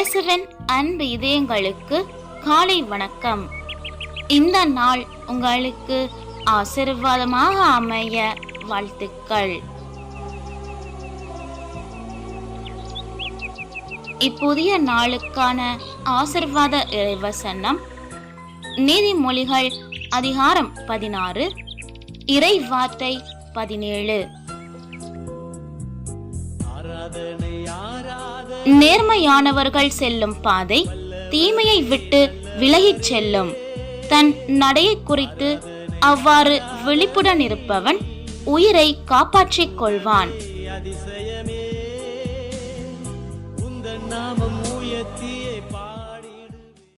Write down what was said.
இயேசுவின் அன்பு இதயங்களுக்கு காலை வணக்கம். இந்த நாள் உங்களுக்கு ஆசீர்வாதமாக அமைய வாழ்த்துக்கள். இப்புதிய நாளுக்கான ஆசிர்வாத இறைவசனம் நீதிமொழிகள் அதிகாரம் பதினாறு இறை வார்த்தை பதினேழு. நேர்மையானவர்கள் செல்லும் பாதை தீமையை விட்டு விலகிச் செல்லும். தன் நடையை குறித்து அவ்வாறு விழிப்புடன் இருப்பவன் உயிரை காப்பாற்றிக் கொள்வான். அதிசயமே உந்தன் நாமம் உயர்த்திய